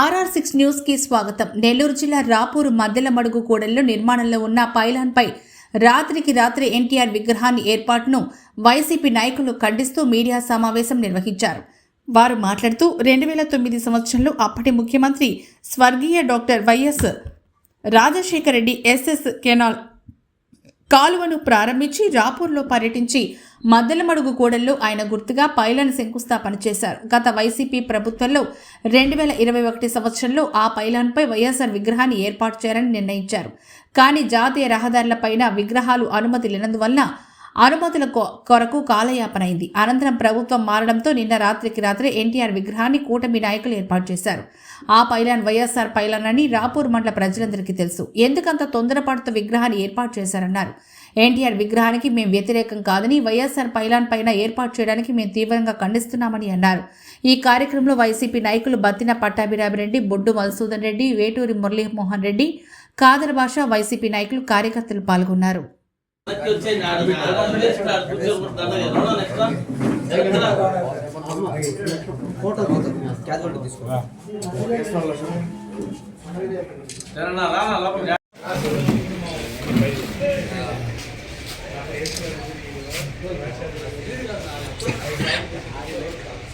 RR six న్యూస్కి స్వాగతం. నెల్లూరు జిల్లా రాపూరు మద్దెల మడుగు కూడలిలో నిర్మాణంలో ఉన్న పైలాన్ పై రాత్రికి రాత్రి ఎన్టీఆర్ విగ్రహాన్ని ఏర్పాటును వైసీపీ నాయకులు ఖండిస్తూ మీడియా సమావేశం నిర్వహించారు. వారు మాట్లాడుతూ రెండు వేల తొమ్మిది సంవత్సరంలో అప్పటి ముఖ్యమంత్రి స్వర్గీయ doctor Y S Rajasekhara Reddy S S canal కాలువను ప్రారంభించి రాపూర్లో పర్యటించి మద్దెలమడుగు కూడల్లో ఆయన గుర్తుగా పైలను శంకుస్థాపన చేశారు. గత వైసీపీ ప్రభుత్వంలో రెండు వేల ఇరవై ఒకటి సంవత్సరంలో ఆ పైలాన్పై వైఎస్ఆర్ విగ్రహాన్ని ఏర్పాటు చేయాలని నిర్ణయించారు. కానీ జాతీయ రహదారులపైన విగ్రహాలు అనుమతి లేనందువల్ల అనుమతుల కొ- కొరకు కాలయాపనైంది అనంతరం ప్రభుత్వం మారడంతో నిన్న రాత్రికి రాత్రి ఎన్టీఆర్ విగ్రహాన్ని కూటమి నాయకులు ఏర్పాటు చేశారు. ఆ పైలాన్ వైఎస్ఆర్ పైలాన్ అని రాపూర్ మండల ప్రజలందరికీ తెలుసు. ఎందుకంత తొందరపాటుతో విగ్రహాన్ని ఏర్పాటు చేశారన్నారు. ఎన్టీఆర్ విగ్రహానికి మేము వ్యతిరేకం కాదని వైఎస్ఆర్ పైలాన్ పైన ఏర్పాటు చేయడానికి మేము తీవ్రంగా ఖండిస్తున్నామని అన్నారు. ఈ కార్యక్రమంలో వైసీపీ నాయకులు బత్తిన పట్టాభిరామిరెడ్డి బొడ్డు మధుసూదన్ రెడ్డి వేటూరి మురళీమోహన్ రెడ్డి కాదర్ భాష వైసీపీ నాయకులు కార్యకర్తలు పాల్గొన్నారు.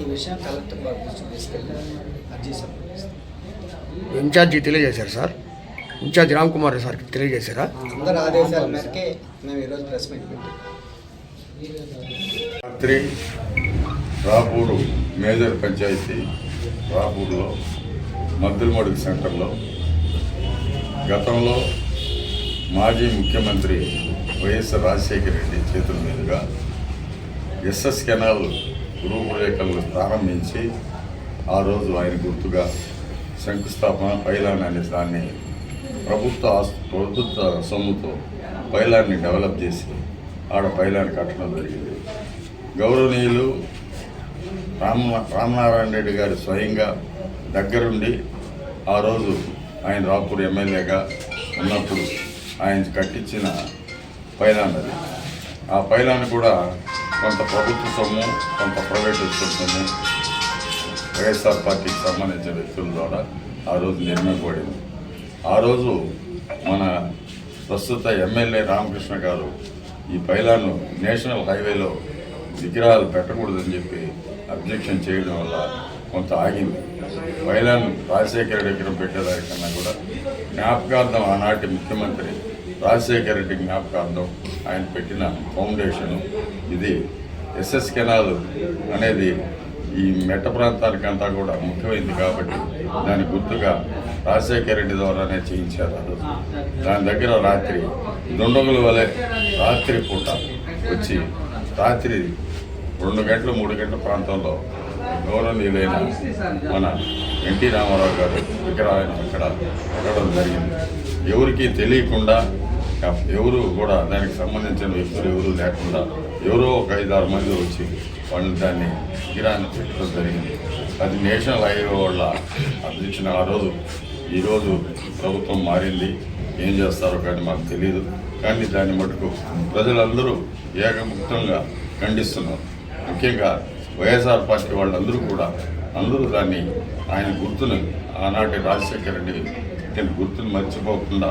ఈ విషయం కలెక్టర్ గారి దృష్టికి తీసుకెళ్ళి అర్జీ సంప్రదిస్తాం ఇన్ఛార్జి తెలియజేశారు సార్. ఇన్ఛార్జ్ రామ్ కుమార్ సార్కి తెలియజేశారా? అందరి ఆదేశాల మేరకే మేము ఈరోజు ప్రెస్ మీట్ పెట్టాం. రాత్రి రాపూరు మేజర్ పంచాయతీ రాపూర్లో మద్దులమడుగు సెంటర్లో గతంలో మాజీ ముఖ్యమంత్రి వైఎస్ రాజశేఖర రెడ్డి చేతుల మీదుగా ఎస్ఎస్ కెనాల్ రూపురేఖలను ప్రారంభించి ఆ రోజు ఆయన గుర్తుగా శంకుస్థాపన పైలాన్ అనే దాన్ని ప్రభుత్వ ప్రభుత్వ సొమ్ముతో పైలాన్ని డెవలప్ చేసి ఆడ పైలాన్ని కట్టడం జరిగింది. గౌరవనీయులు రామ రామనారాయణ రెడ్డి గారు స్వయంగా దగ్గరుండి ఆ రోజు ఆయన రాపూర్ ఎమ్మెల్యేగా ఉన్నప్పుడు ఆయన కట్టించిన పైలాన్ అది. ఆ పైలాన్ కూడా కొంత ప్రభుత్వ సొమ్ము కొంత ప్రైవేట్ సొమ్ము. వైఎస్ఆర్ పార్టీకి సంబంధించిన వ్యక్తుల ద్వారా ఆ రోజు నిర్మింపబడింది ఆ రోజు మన ప్రస్తుత ఎమ్మెల్యే రామకృష్ణ గారు ఈ పైలాను నేషనల్ హైవేలో విగ్రహాలు పెట్టకూడదని చెప్పి అబ్జెక్షన్ చేయడం వల్ల కొంత ఆగింది. పైలాన్ రాజశేఖర రెడ్డి విగ్రహం పెట్టేదానికన్నా కూడా జ్ఞాపకార్థం ఆనాటి ముఖ్యమంత్రి రాజశేఖర రెడ్డి జ్ఞాపకార్థం ఆయన పెట్టిన ఫౌండేషను ఇది ఎస్ఎస్ కెనాల్ అనేది ఈ మెట్ట ప్రాంతానికంతా కూడా ముఖ్యమైనది కాబట్టి దాని గుర్తుగా రాజశేఖర రెడ్డి ద్వారానే చేయించారు దాని దగ్గర రాత్రి దుండగుల వలె రాత్రి పూట వచ్చి రాత్రి రెండు గంటలు మూడు గంటల ప్రాంతంలో గౌరవనీయులైన మన ఎన్టీ రామారావు గారు విగ్రహాన్ని అక్కడ పెట్టడం జరిగింది. ఎవరికీ తెలియకుండా ఎవరు కూడా దానికి సంబంధించిన వ్యక్తులు ఎవరు లేకుండా ఎవరో ఒక ఐదారు మంది వచ్చి వాళ్ళు దాన్ని గిరాన్ని పెట్టడం జరిగింది. అది నేషనల్ హైవే వాళ్ళ అందించిన ఆ రోజు ఈరోజు ప్రభుత్వం మారింది. ఏం చేస్తారో కానీ మాకు తెలియదు కానీ దాన్ని మటుకు ప్రజలందరూ ఏకముక్తంగా ఖండిస్తున్నారు. ముఖ్యంగా వైఎస్ఆర్ పార్టీ వాళ్ళందరూ కూడా అందరూ దాన్ని ఆయన గుర్తును ఆనాటి రాజశేఖర రెడ్డి గుర్తును మర్చిపోకుండా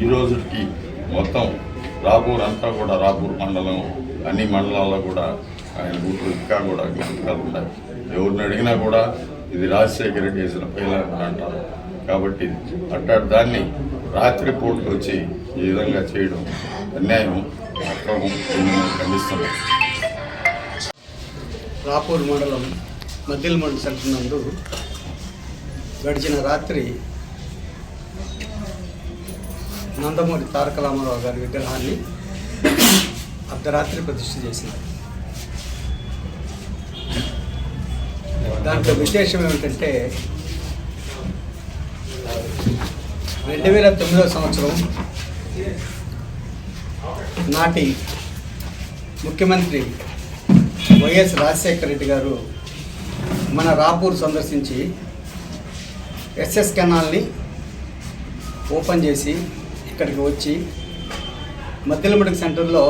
ఈ రోజుకి మొత్తం రాపూర్ అంతా కూడా రాపూర్ మండలం అన్ని మండలాల్లో కూడా ఆయన గుర్తులు ఇంకా కూడా గుర్తులు ఉన్నాయి. ఎవరిని అడిగినా కూడా ఇది రాజశేఖర రెడ్డి చేసిన పైలాన్ని అంటారు. కాబట్టి అట్టాడు దాన్ని రాత్రి పూటలు వచ్చి ఈ విధంగా చేయడం అన్యాయం అక్రమం ఖండిస్తున్నాం. రాపూర్ మండలం మద్దిల మండల సెంటర్ నందు గడిచిన రాత్రి నందమూరి తారక రామారావు గారి విగ్రహాన్ని అర్ధరాత్రి ప్రతిష్ఠ చేసింది. దాంట్లో విశేషం ఏమిటంటే రెండు వేల తొమ్మిదవ సంవత్సరం నాటి ముఖ్యమంత్రి వైఎస్ రాజశేఖర రెడ్డి గారు మన రాపూర్ సందర్శించి ఎస్ఎస్ కెనాల్ని ఓపెన్ చేసి ఇక్కడికి వచ్చి మధ్యలమడుగు సెంటర్లో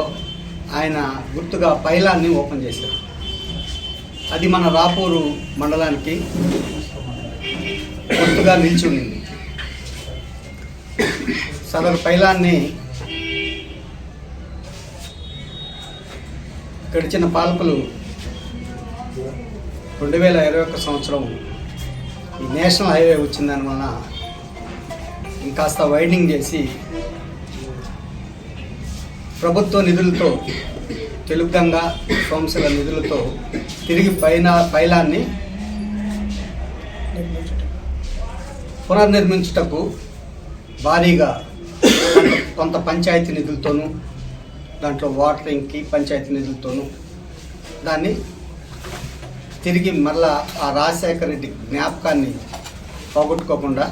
ఆయన గుర్తుగా పైలాన్ని ఓపెన్ చేశారు. అది మన రాపూరు మండలానికి గుర్తుగా నిలిచి ఉండింది. సదరు పైలాన్ని గడిచిన పాలకులు రెండు వేల ఇరవై ఒక్క సంవత్సరం ఈ నేషనల్ హైవే వచ్చిందని వలన ఇంకాస్త వైడింగ్ చేసి ప్రభుత్వ నిధులతో తెలుగు గంగా సోమశిల నిధులతో తిరిగి పైన పైలాన్ని పునర్నిర్మించుటకు భారీగా కొంత- కొంత పంచాయతీ నిధులతోనూ దాంట్లో వాటరింగ్కి పంచాయతీ నిధులతోనూ దాన్ని తిరిగి మళ్ళా ఆ రాజశేఖర రెడ్డి జ్ఞాపకాన్ని పోగొట్టుకోకుండా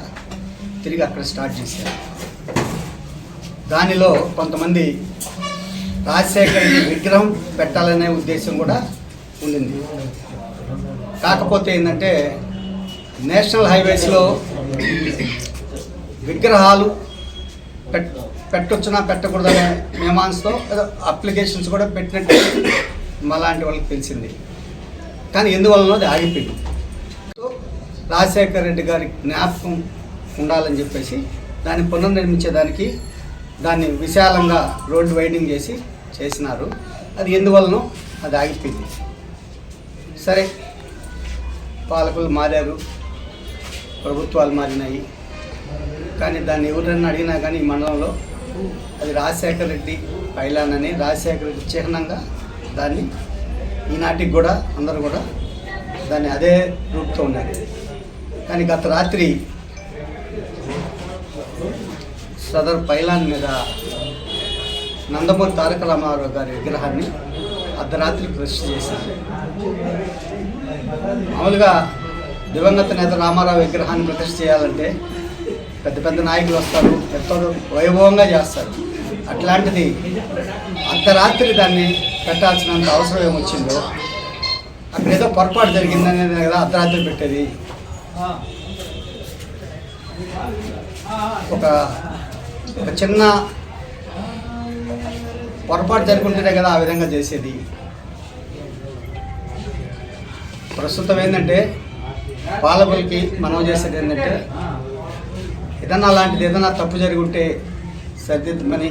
తిరిగి అక్కడ స్టార్ట్ చేశారు. దానిలో కొంతమంది రాజశేఖర విగ్రహం పెట్టాలనే ఉద్దేశం కూడా ఉండింది. కాకపోతే ఏంటంటే నేషనల్ హైవేస్లో విగ్రహాలు పెట్ పెట్టొచ్చునా పెట్టకూడదనే మీమాంసతో ఏదో అప్లికేషన్స్ కూడా పెట్టినట్టు మలాంటి వాళ్ళకి తెలిసింది. కానీ ఎందువలన అది ఆగిపోయింది. సో రాజశేఖర రెడ్డి గారి జ్ఞాపకం ఉండాలని చెప్పేసి దాన్ని పునర్నిర్మించేదానికి దాన్ని విశాలంగా రోడ్డు వైడింగ్ చేసి చేసినారు. అది ఎందువలనో అది ఆగిపోయింది. సరే పాలకులు మారారు ప్రభుత్వాలు మారినాయి. కానీ దాన్ని ఎవరైనా అడిగినా కానీ ఈ మండలంలో అది రాజశేఖర రెడ్డి పైలాన్ అని రాజశేఖర రెడ్డి చిహ్నంగా దాన్ని ఈనాటికి కూడా అందరూ కూడా దాన్ని అదే రూట్తో ఉన్నారు. కానీ గత రాత్రి సదర్ పైలాన్ మీద నందమూరి తారక రామారావు గారి విగ్రహాన్ని అర్ధరాత్రి ప్రతిష్ఠ చేశారు. మామూలుగా దివంగత నేత రామారావు విగ్రహాన్ని ప్రతిష్ఠ చేయాలంటే పెద్ద పెద్ద నాయకులు వస్తారు ఎంతో వైభవంగా చేస్తారు. అట్లాంటిది అర్ధరాత్రి దాన్ని పెట్టాల్సినంత అవసరం ఏమొచ్చిందో అక్కడ ఏదో పొరపాటు జరిగిందని కదా అర్ధరాత్రి పెట్టేది. ఒక ఒక చిన్న పొరపాటు జరుగుతుంటే కదా ఆ విధంగా చేసేది. ప్రస్తుతం ఏంటంటే పాలకులకి మనం చేసేది ఏంటంటే ఏదన్నా అలాంటిది ఏదన్నా తప్పు జరుగుంటే ఉంటే సరిదిద్దమని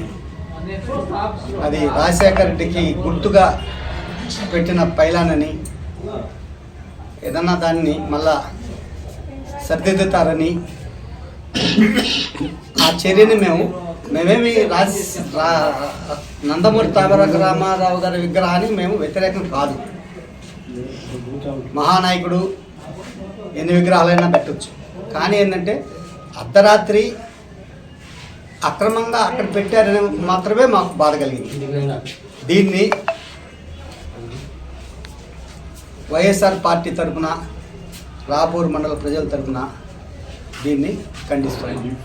అది రాజశేఖర రెడ్డికి గుర్తుగా పెట్టిన పైలానని ఏదన్నా దాన్ని మళ్ళా సరిదిద్దుతారని ఆ చర్యని మేము మేమేమి రాజ్ రా నందమూరి తామరక రామారావు గారి విగ్రహాన్ని మేము వ్యతిరేకం కాదు. మహానాయకుడు ఎన్ని విగ్రహాలైనా పెట్టవచ్చు కానీ ఏంటంటే అర్ధరాత్రి అక్రమంగా అక్కడ పెట్టారని మాత్రమే మాకు బాధ కలిగింది. దీన్ని వైఎస్ఆర్ పార్టీ తరఫున రాపూర్ మండల ప్రజల తరఫున దీన్ని ఖండిస్తున్నాం.